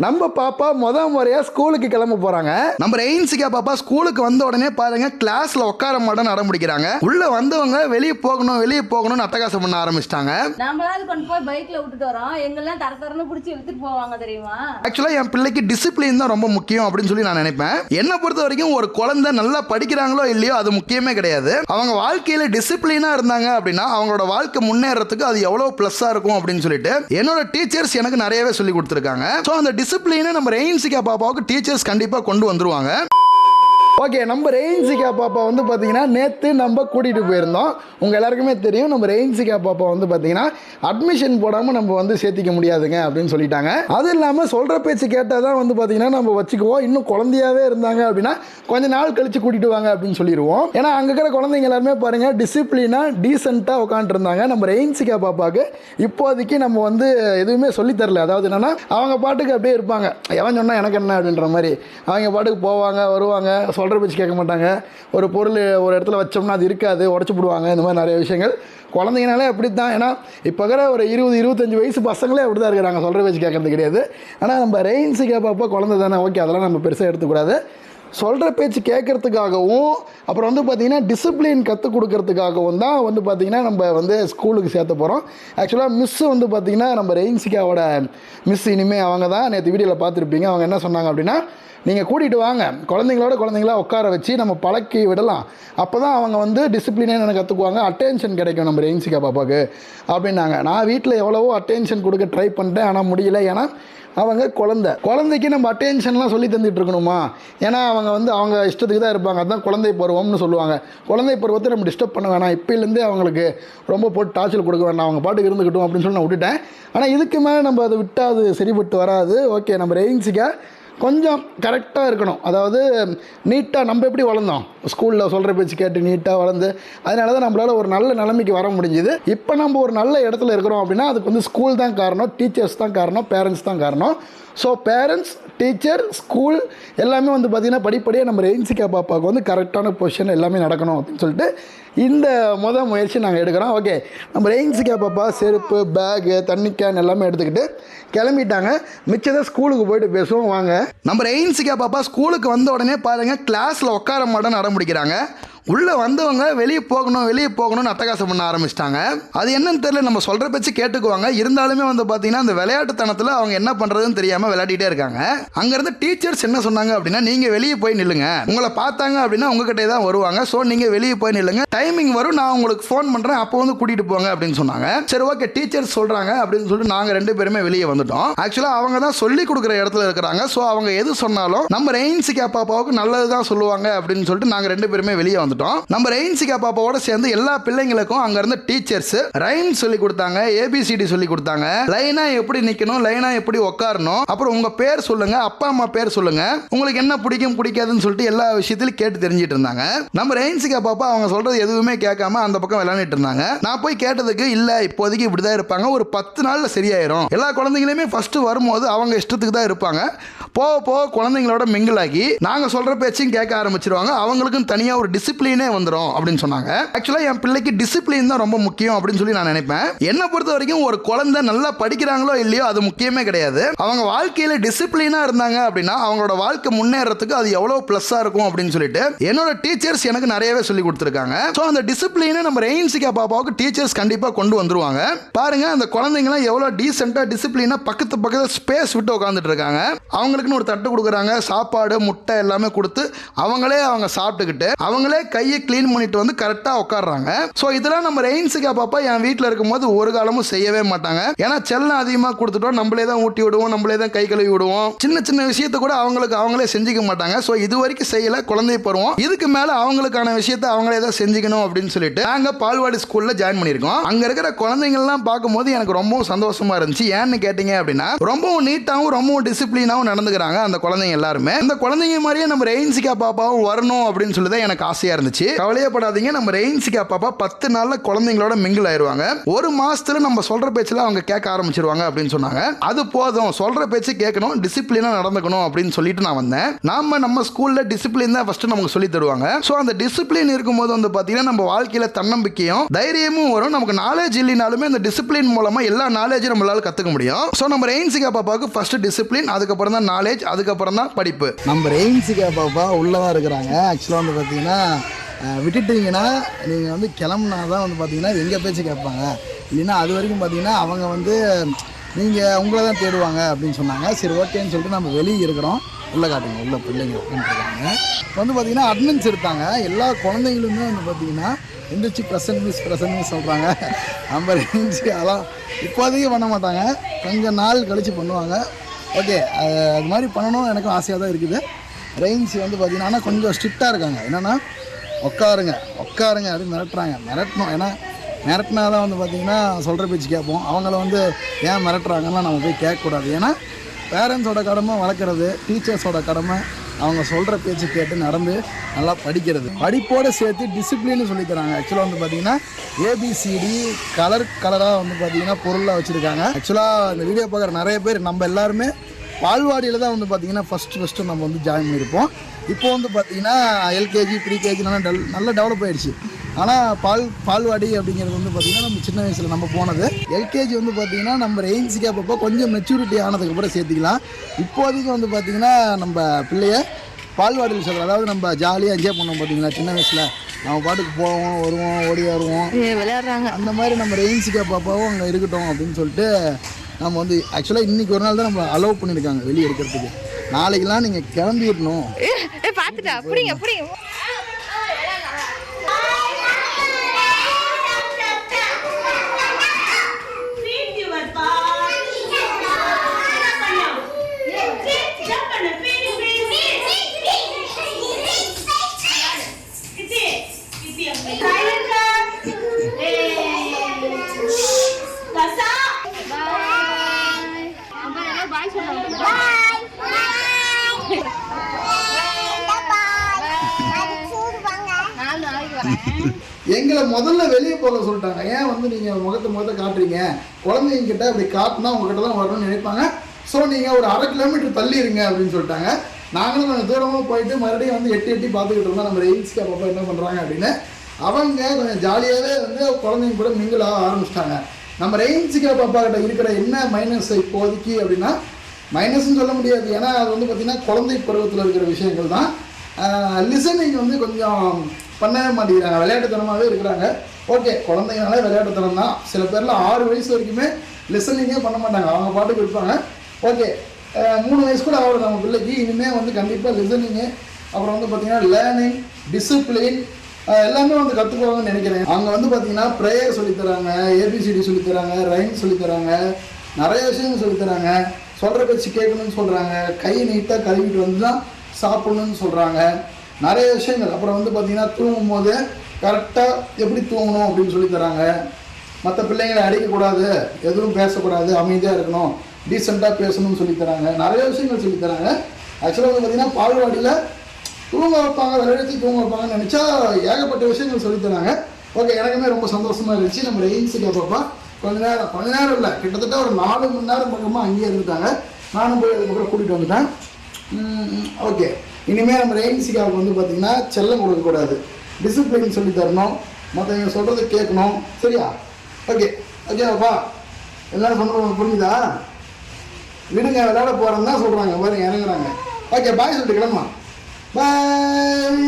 நம்ம பாப்பா முத முறையா ஸ்கூலுக்கு கிளம்ப போறாங்க. நம்ம ரெயின்சிகா பாப்பா ஸ்கூலுக்கு வந்த உடனே பாருங்க கிளாஸ்ல உட்கார மாட்டேன் நட முடிக்கிறாங்க உள்ள வந்தவங்க வெளியே போகணும் வெளியே போகணும்னு அட்டகாசம் பண்ண ஆரம்பிச்சிட்டாங்க. நம்மளாவது கொண்டு போய் பைக்ல விட்டுட்டு வரோம். எங்கெல்லாம் தர தரன்னு பிடிச்சி இழுத்துட்டு போவாங்க தெரியுமா? ஆக்சுவலாக என் பிள்ளைக்கு டிசிப்ளின் தான் ரொம்ப முக்கியம் அப்படின்னு சொல்லி நான் நினைப்பேன். என்னை பொறுத்த வரைக்கும் ஒரு குழந்தை நல்லா படிக்கிறாங்களோ இல்லையோ அது முக்கியமே கிடையாது. அவங்க வாழ்க்கையில டிசிப்ளினா இருந்தாங்க அப்படின்னா அவங்களோட வாழ்க்கை முன்னேறதுக்கு அது எவ்வளவு ப்ளஸ்ஸா இருக்கும் அப்படின்னு சொல்லிட்டு என்னோட டீச்சர்ஸ் எனக்கு நிறையவே சொல்லி கொடுத்துருக்காங்க. ஸோ அந்த டிசிப்ளினை நம்ம ரெயின்சிகா பாப்பாவுக்கு டீச்சர்ஸ் கண்டிப்பாக கொண்டு வந்துருவாங்க. ஓகே நம்ம ரெயின்சிகா பாப்பா வந்து பார்த்தீங்கன்னா நேற்று நம்ம கூட்டிகிட்டு போயிருந்தோம். உங்கள் எல்லாருக்குமே தெரியும் நம்ம ரெயின்சிகா பாப்பா வந்து பார்த்தீங்கன்னா அட்மிஷன் போடாமல் நம்ம வந்து சேர்த்திக்க முடியாதுங்க அப்படின்னு சொல்லிட்டாங்க. அது இல்லாமல் சொல்கிற பேச்சு கேட்டால் தான் வந்து பார்த்தீங்கன்னா நம்ம வச்சுக்குவோம். இன்னும் குழந்தையாவே இருந்தாங்க அப்படின்னா கொஞ்ச நாள் கழித்து கூட்டிட்டு வாங்க அப்படின்னு சொல்லிடுவோம். ஏன்னா அங்கே இருக்கிற குழந்தைங்க எல்லாருமே பாருங்கள் டிசிப்ளினாக டீசெண்டாக உட்காந்துருந்தாங்க நம்ம ரெயின்சிகா பாப்பாவுக்கு இப்போதைக்கு நம்ம வந்து எதுவுமே சொல்லித்தரல அதாவது என்னென்னா அவங்க பாட்டுக்கு அப்படியே இருப்பாங்க. எவன் சொன்னால் எனக்கு என்ன? அப்படின்ற மாதிரி. அவங்க பாட்டுக்கு போவாங்க வருவாங்க சொல்கிற பேச்சு கேட்க மாட்டாங்க. ஒரு பொருள் ஒரு இடத்துல வச்சோம்னா அது இருக்காது உடச்சி போடுவாங்க இந்த மாதிரி நிறைய விஷயங்கள். குழந்தைங்கனாலே அப்படி தான் ஏன்னா இப்போ இருக்கிற ஒரு இருபது இருபத்தஞ்சி வயசு பசங்களே அப்படி தான் இருக்கிறாங்க சொல்கிற பேச்சு கேட்கறது கிடையாது. ஆனால் நம்ம ரெயின்ஸு கேட்பப்போ குழந்தை தானே ஓகே அதெல்லாம் நம்ம பெருசாக எடுத்துக்கூடாது. சொல்கிற பேச்சு கேட்கறதுக்காகவும் அப்புறம் வந்து பார்த்திங்கன்னா டிசிப்ளின் கற்றுக் கொடுக்கறதுக்காகவும் தான் வந்து பார்த்திங்கன்னா நம்ம வந்து ஸ்கூலுக்கு சேர்த்த போகிறோம் ஆக்சுவலாக மிஸ்ஸு வந்து பார்த்திங்கன்னா நம்ம ரெயின்சிகாவோட மிஸ் இனிமேல் அவங்க தான். நேற்று வீடியோவில் பார்த்துருப்பீங்க. அவங்க என்ன சொன்னாங்க அப்படின்னா நீங்கள் கூட்டிகிட்டு வாங்க. குழந்தைங்களோட குழந்தைங்களா உட்கார வச்சு நம்ம பழக்கி விடலாம். அப்போ தான் அவங்க வந்து டிசிப்ளினே எனக்கு கற்றுக்குவாங்க அட்டென்ஷன் கிடைக்கும் நம்ம ரெயின்சிகா பாப்பாவுக்கு அப்படின்னாங்க. நான் வீட்டில் எவ்வளவோ அட்டென்ஷன் கொடுக்க ட்ரை பண்ணிட்டேன். ஆனால் முடியல. ஏன்னா அவங்க குழந்தை. குழந்தைக்கு நம்ம அட்டென்ஷன்லாம் சொல்லி தந்துட்டு இருக்கணுமா? ஏன்னா அவங்க வந்து அவங்க இஷ்டத்துக்கு தான் இருப்பாங்க. அதுதான் குழந்தை பருவம்னு சொல்லுவாங்க. குழந்தை பருவத்தை நம்ம டிஸ்டர்ப் பண்ண வேணாம். இப்போலேருந்தே அவங்களுக்கு ரொம்ப போட்டு டார்ச்சல் கொடுக்க வேண்டாம் அவங்க பாட்டுக்கு இருந்துக்கிட்டோம் அப்படின்னு சொல்லி நான் விட்டுட்டேன். ஆனால் இதுக்கு மேலே நம்ம அதை விட்டால் அது சரிப்பட்டு வராது. ஓகே நம்ம ரெயின்ஸுக்கா கொஞ்சம் கரெக்டாக இருக்கணும். அதாவது நீட்டாக நம்ம எப்படி வளர்ந்தோம்? ஸ்கூலில் சொல்கிற பேச்சு கேட்டு நீட்டாக வளர்ந்து அதனால தான் நம்மளால் ஒரு நல்ல நிலைமைக்கு வர முடிஞ்சுது. இப்போ நம்ம ஒரு நல்ல இடத்துல இருக்கிறோம் அப்படின்னா அதுக்கு வந்து ஸ்கூல் தான் காரணம் டீச்சர்ஸ் தான் காரணம் பேரண்ட்ஸ் தான் காரணம். ஸோ பேரண்ட்ஸ் டீச்சர் ஸ்கூல் எல்லாமே வந்து பார்த்திங்கன்னா படிப்படியாக நம்ம ரெயின்சிகா பாப்பாவுக்கு வந்து கரெக்டான பொசிஷன் எல்லாமே நடக்கணும் அப்படின்னு சொல்லிட்டு இந்த மொதல் முயற்சி நாங்கள் எடுக்கிறோம். ஓகே நம்ம ரெயின்சிகா பாப்பா செருப்பு பேகு தண்ணி கேன் எல்லாமே எடுத்துக்கிட்டு கிளம்பிட்டாங்க. மிச்சத்தை ஸ்கூலுக்கு போயிட்டு பேசுவோம். வாங்க. நம்ம ரெயின்சிகா பாப்பா ஸ்கூலுக்கு வந்த உடனே பாருங்கள் கிளாஸில் உட்கார மாட்டோம் நட முடிக்கிறாங்க உள்ளே வந்தவங்க வெளியே போகணும் வெளியே போகணும்னு அட்டகாசம் பண்ண ஆரம்பிச்சிட்டாங்க. அது என்னன்னு தெரியல நம்ம சொல்கிற பேச்சு கேட்டுக்குவாங்க. இருந்தாலுமே வந்து பார்த்தீங்கன்னா அந்த விளையாட்டுத்தனத்தில் அவங்க என்ன பண்ணுறதுன்னு தெரியாமல் விளையாடிட்டே இருக்காங்க. அங்கேருந்து டீச்சர்ஸ் என்ன சொன்னாங்க அப்படின்னா நீங்கள் வெளியே போய் நில்லுங்க. உங்களை பார்த்தாங்க அப்படின்னா உங்ககிட்டே தான் வருவாங்க. ஸோ நீங்கள் வெளியே போய் நில்லுங்க. டைமிங் வரும் நான் உங்களுக்கு ஃபோன் பண்ணுறேன் அப்போ வந்து கூட்டிகிட்டு போங்க அப்படின்னு சொன்னாங்க. சரி ஓகே டீச்சர்ஸ் சொல்கிறாங்க அப்படின்னு சொல்லிட்டு நாங்கள் ரெண்டு பேருமே வெளியே வந்துட்டோம். ஆக்சுவலாக அவங்க தான் சொல்லி கொடுக்குற இடத்துல இருக்கிறாங்க. ஸோ அவங்க எது சொன்னாலும் நம்ம ரெயின்சிகா பாப்பாவுக்கு நல்லது தான் சொல்லுவாங்க அப்படின்னு சொல்லிட்டு நாங்கள் ரெண்டு பேருமே வெளியே வந்துட்டோம் நம்ம ரெயின்சிகா பாப்பாவோட சேர்ந்து எல்லா பிள்ளைங்களுக்கும் அங்க இருந்த டீச்சர்ஸ் ரைம் சொல்லி கொடுத்தாங்க ஏபிசிடி சொல்லி கொடுத்தாங்க. லைனா எப்படி நிக்கணும் லைனா எப்படி உட்காரணும் அப்புறம் உங்க பேர் சொல்லுங்க அப்பா அம்மா பேர் சொல்லுங்க. உங்களுக்கு என்ன பிடிக்கும் பிடிக்காதுன்னு சொல்லிட்டு எல்லா விஷயத்திலும் கேட்டு தெரிஞ்சிட்டு இருந்தாங்க. நம்ம ரெயின்சிகா பாப்பா அவங்க சொல்றது எதுவுமே கேட்காம அந்த பக்கம் விளையாண்டுட்டு இருந்தாங்க. நான் போய் கேட்டதுக்கு இல்ல இப்போதைக்கு இப்படிதான் இருப்பாங்க. ஒரு பத்து நாள்ல சரியாயிரும். எல்லா குழந்தைங்களுமே ஃபர்ஸ்ட் வரும்போது அவங்க இஷ்டத்துக்கு தான் இருப்பாங்க. போக போக குழந்தைங்களோட மிங்கிள் ஆகி நாங்க சொல்ற பேச்சையும் கேட்க ஆரம்பிச்சிருவாங்க. அவங்களுக்கும் தனியா ஒரு டிசிப்ளின் வந்துடும் அப்படின்னு சொன்னாங்க. ஆக்சுவலாக என் பிள்ளைக்கு டிசிப்ளின் தான் ரொம்ப முக்கியம் அப்படின்னு சொல்லி நான் நினைப்பேன். என்னை பொறுத்த வரைக்கும் ஒரு குழந்தை நல்லா படிக்கிறாங்களோ இல்லையோ அது முக்கியமே கிடையாது. அவங்க வாழ்க்கையில டிசிப்ளினாக இருந்தாங்க அப்படின்னா அவங்களோட வாழ்க்கை முன்னேறதுக்கு அது எவ்வளோ ப்ளஸ்ஸாக இருக்கும் அப்படின்னு சொல்லிட்டு என்னோட டீச்சர்ஸ் எனக்கு நிறையவே சொல்லி கொடுத்துருக்காங்க. ஸோ அந்த டிசிப்ளினை நம்ம ரெயின்சிகா பாப்பாவுக்கு டீச்சர்ஸ் கண்டிப்பாக கொண்டு வந்துருவாங்க. பாருங்க அந்த குழந்தைங்களாம் எவ்வளோ டீசெண்டாக டிசிப்ளினாக பக்கத்து பக்கத்தில் ஸ்பேஸ் விட்டு உட்காந்துட்டு இருக்காங்க. அவங்களுக்குன்னு ஒரு தட்டு கொடுக்குறாங்க. சாப்பாடு முட்டை எல்லாமே கொடுத்து அவங்களே அவங்க சாப்பிட்டுக்கிட்டு அவங்களே கையை க்ளீன் பண்ணிட்டு வந்து கரெக்டாக உட்காடுறாங்க ஸோ இதெல்லாம் நம்ம ரெயின்ஸுக்கு பாப்பா என் வீட்டில் இருக்கும்போது ஒரு காலமும் செய்யவே மாட்டாங்க. ஏன்னா செல்லம் அதிகமாக கொடுத்துட்டோம். நம்மளே தான் ஊட்டி விடுவோம். நம்மளே தான் கை கழுவி விடுவோம். சின்ன சின்ன விஷயத்த கூட அவங்களுக்கு அவங்களே செஞ்சுக்க மாட்டாங்க. ஸோ இது வரைக்கும் செய்யலை. குழந்தை பருவம். இதுக்கு மேலே அவங்களுக்கான விஷயத்த அவங்களே தான் செஞ்சுக்கணும் அப்படின்னு சொல்லிட்டு நாங்கள் பால்வாடி ஸ்கூலில் ஜாயின் பண்ணியிருக்கோம். அங்கே இருக்கிற குழந்தைங்கள்லாம் பார்க்கும்போது எனக்கு ரொம்பவும் சந்தோஷமா இருந்துச்சு. ஏன்னு கேட்டிங்க அப்படின்னா ரொம்பவும் நீட்டாகவும் ரொம்பவும் டிசிப்ளினாகவும் நடந்துக்கிறாங்க அந்த குழந்தைங்க எல்லாருமே. அந்த குழந்தைங்க மாதிரியே நம்ம ரெயின்சிகா பாப்பாவும் வரணும் அப்படின்னு சொல்லி தான் எனக்கு ஆசையாக இருந்துச்சு. இருந்துச்சு. கவலையப்படாதீங்க நம்ம ரெயின்ஸுக்கு பாப்பா பத்து நாளில் குழந்தைங்களோட மிங்கிள் ஆயிடுவாங்க ஒரு மாசத்துல நம்ம சொல்ற பேச்சில் அவங்க கேட்க ஆரம்பிச்சிருவாங்க அப்படின்னு சொன்னாங்க. அது போதும் சொல்ற பேச்சு கேட்கணும் டிசிப்ளினாக நடந்துக்கணும் அப்படின்னு சொல்லிட்டு நான் வந்தேன். நாம நம்ம ஸ்கூல்ல டிசிப்ளின் தான் ஃபர்ஸ்ட் நமக்கு சொல்லி தருவாங்க. ஸோ அந்த டிசிப்ளின் இருக்கும்போது வந்து பார்த்தீங்கன்னா நம்ம வாழ்க்கையில தன்னம்பிக்கையும் தைரியமும் வரும். நமக்கு நாலேஜ் இல்லைனாலுமே அந்த டிசிப்ளின் மூலமா எல்லா நாலேஜும் நம்மளால கற்றுக்க முடியும். ஸோ நம்ம ரெயின்ஸுக்கு பாப்பாவுக்கு ஃபர்ஸ்ட் டிசிப்ளின் அதுக்கப்புறம் தான் நாலேஜ் அதுக்கப்புறம் தான் படிப்பு. நம்ம ரெயின்ஸுக்கு பாப்பா உள்ளே தான் இருக்கிறாங்க. ஆக்சுவலாக வந்து பார்த்தீங்கன்னா விட்டுட்டீங்கன்னா நீங்கள் வந்து கிளம்புனா தான் வந்து பார்த்தீங்கன்னா எங்கள் பேச்சு கேட்பாங்க. இல்லைன்னா அது வரைக்கும் பார்த்தீங்கன்னா அவங்க வந்து நீங்கள் உங்களை தான் தேடுவாங்க அப்படின்னு சொன்னாங்க. சரி ஓகேன்னு சொல்லிட்டு நம்ம வெளியே இருக்கிறோம். உள்ளே காட்டுங்க உள்ள பிள்ளைங்க உட்காந்துருக்காங்க இப்போ வந்து பார்த்தீங்கன்னா அட்னன்ஸ் எடுத்தாங்க. எல்லா குழந்தைங்களுமே வந்து பார்த்தீங்கன்னா எந்திரிச்சு ப்ரெசன்ட் மிஸ் ப்ரெசன்ட் மிஸ் சொல்கிறாங்க நம்ம எழுந்துச்சு அதெல்லாம் இப்போதைக்கு பண்ண மாட்டாங்க. கொஞ்சம் நாள் கழித்து பண்ணுவாங்க. ஓகே அது மாதிரி பண்ணணும் எனக்கும் ஆசையாக தான் இருக்குது. ரெயின்ஸ் வந்து பார்த்தீங்கன்னா ஆனால் கொஞ்சம் ஸ்ட்ரிக்டாக இருக்காங்க. என்னென்னா உட்காருங்க உட்காருங்க அப்படின்னு மிரட்டுறாங்க. மிரட்டணும் ஏன்னா மிரட்டினா தான் வந்து பார்த்திங்கன்னா சொல்கிற பேச்சு கேட்போம். அவங்கள வந்து ஏன் மிரட்டுறாங்கலாம் நம்ம போய் கேட்கக்கூடாது. ஏன்னா பேரண்ட்ஸோட கடமை வளர்க்குறது டீச்சர்ஸோட கடமை அவங்க சொல்கிற பேச்சு கேட்டு நடந்து நல்லா படிக்கிறது. படிப்போடு சேர்த்து டிசிப்ளின்னு சொல்லித்தராங்க. ஆக்சுவலாக வந்து பார்த்தீங்கன்னா ஏபிசிடி கலர் கலராக வந்து பார்த்திங்கன்னா பொருளாக வச்சுருக்காங்க. ஆக்சுவலாக இந்த வீடியோ பார்க்குற நிறைய பேர் நம்ம எல்லாருமே பால்வாடியில் தான் வந்து பார்த்தீங்கன்னா ஃபஸ்ட்டு ஃபஸ்ட்டு நம்ம வந்து ஜாயின் பண்ணியிருப்போம். இப்போ வந்து பார்த்தீங்கன்னா எல்கேஜி ப்ரீகேஜி நல்லா டெவல் நல்லா டெவலப் ஆயிடுச்சு. ஆனால் பால் பால்வாடி அப்படிங்கிறது வந்து பார்த்தீங்கன்னா நம்ம சின்ன வயசில் நம்ம போனது. எல்கேஜி வந்து பார்த்தீங்கன்னா நம்ம ரெயின்ஸுக்கு அப்பப்போ கொஞ்சம் மெச்சூரிட்டி ஆனதுக்கப்புறம் சேர்த்திக்கலாம். இப்போதைக்கு வந்து பார்த்தீங்கன்னா நம்ம பிள்ளைய பால்வாடியில் சொல்கிறோம் அதாவது நம்ம ஜாலியாக என்ஜாய் பண்ணோம் பார்த்தீங்களா சின்ன வயசில். நம்ம பாட்டுக்கு போவோம் வருவோம் ஓடி வருவோம். விளையாடுறாங்க. அந்த மாதிரி நம்ம ரெயின்ஸுக்கு பாப்பாவும் அங்கே இருக்கட்டும் அப்படின்னு சொல்லிட்டு நம்ம வந்து ஆக்சுவலாக இன்றைக்கி ஒரு நாள் தான் நம்ம அலோவ் பண்ணியிருக்காங்க வெளியே எடுக்கிறதுக்கு. நாளைக்கெல்லாம் நீங்கள் கிளம்பிடணும் பார்த்துட்டா? அப்படிங்க அப்படிங்க எங்களை முதல்ல வெளியே போக சொல்லிட்டாங்க. ஏன் வந்து நீங்கள் முகத்தை முகத்தை காட்டுறீங்க? குழந்தைங்க கிட்ட அப்படி காட்டினா உங்ககிட்ட தான் வரணும்னு நினைப்பாங்க. ஸோ நீங்கள் ஒரு அரை கிலோமீட்டர் தள்ளி இருங்க அப்படின்னு சொல்லிட்டாங்க. நாங்களும் கொஞ்சம் தூரமாக போயிட்டு மறுபடியும் வந்து எட்டி எட்டி பார்த்துக்கிட்டு இருந்தோம். நம்ம ரெயின்ஸ்க்கு அப்பப்போ என்ன பண்ணுறாங்க அப்படின்னு. அவங்க கொஞ்சம் ஜாலியாகவே வந்து குழந்தைங்க கூட மிங்கிள் ஆக ஆரம்பிச்சிட்டாங்க. நம்ம ரெயின்ஸுக்கு பாப்பா கிட்ட இருக்கிற என்ன மைனஸ் இப்போதைக்கு அப்படின்னா மைனஸ்ன்னு சொல்ல முடியாது. ஏன்னா அது வந்து பார்த்திங்கன்னா குழந்தை பருவத்தில் இருக்கிற விஷயங்கள் தான். லிசனிங் வந்து கொஞ்சம் பண்ணவே மாட்டேங்கிறாங்க. விளையாட்டுத்தனமாகவே இருக்கிறாங்க. ஓகே குழந்தைங்கனாலே விளையாட்டுத்தனம் தான். சில பேர்லாம் ஆறு வயசு வரைக்குமே லிசனிங்கே பண்ண மாட்டாங்க. அவங்க பாட்டுக்கு இருப்பாங்க ஓகே மூணு வயசு கூட ஆகுது நம்ம பிள்ளைக்கு. இனிமேல் வந்து கண்டிப்பாக லிசனிங்கு அப்புறம் வந்து பார்த்திங்கன்னா லேர்னிங் டிசிப்ளின் எல்லாமே வந்து கற்றுக்குவாங்கன்னு நினைக்கிறேன். அங்கே வந்து பார்த்தீங்கன்னா ப்ரேயர் சொல்லித்தராங்க ஏபிசிடி சொல்லித்தராங்க ரைன் சொல்லித்தராங்க நிறைய விஷயங்கள் சொல்லித்தராங்க சொல்கிற பேச்சு கேட்கணும்னு சொல்கிறாங்க கை நீட்டாக கழுவிட்டு வந்து தான் சாப்பிடணும்னு சொல்கிறாங்க நிறைய விஷயங்கள். அப்புறம் வந்து பார்த்தீங்கன்னா தூங்கும் போது கரெக்டாக எப்படி தூங்கணும் அப்படின்னு சொல்லி தராங்க. மற்ற பிள்ளைங்களை அடிக்கக்கூடாது எதுவும் பேசக்கூடாது அமைதியாக இருக்கணும் டீசெண்டாக பேசணும்னு சொல்லி தராங்க. நிறைய விஷயங்கள் சொல்லி தராங்க. ஆக்சுவலாக வந்து பார்த்தீங்கன்னா பால்வாடியில் தூங்க வைப்பாங்க விளையாடி தூங்க வைப்பாங்கன்னு நினச்சா ஏகப்பட்ட விஷயங்கள் சொல்லித்தராங்க ஓகே எனக்குமே ரொம்ப சந்தோஷமாக இருந்துச்சு. நம்ம ரெயின்ஸுக்கு அப்பப்போ கொஞ்ச நேரம் கொஞ்ச நேரம் இல்லை கிட்டத்தட்ட ஒரு நாலு மணி நேரம் பக்கமாக அங்கேயே இருந்துட்டாங்க. நானும் போய் அதுக்கப்புறம் கூட்டிகிட்டு வந்துட்டேன். ஓகே. இனிமேல் நம்ம ரெயின்சிகாவுக்கு வந்து பார்த்திங்கன்னா செல்லம் கொடுக்கக்கூடாது டிசிப்ளின் சொல்லி தரணும். மற்றவங்க சொல்கிறத கேட்கணும். சரியா? ஓகே ஓகேவாப்பா எல்லாரும் சொன்னது உங்களுக்கு புரிஞ்சுதா? விடுங்க விளையாட போகிறேன்னு தான் சொல்கிறாங்க பாருங்க இறங்குறாங்க. ஓகே பாய் சொல்லிட்டு கிளம்பலாம். பாய்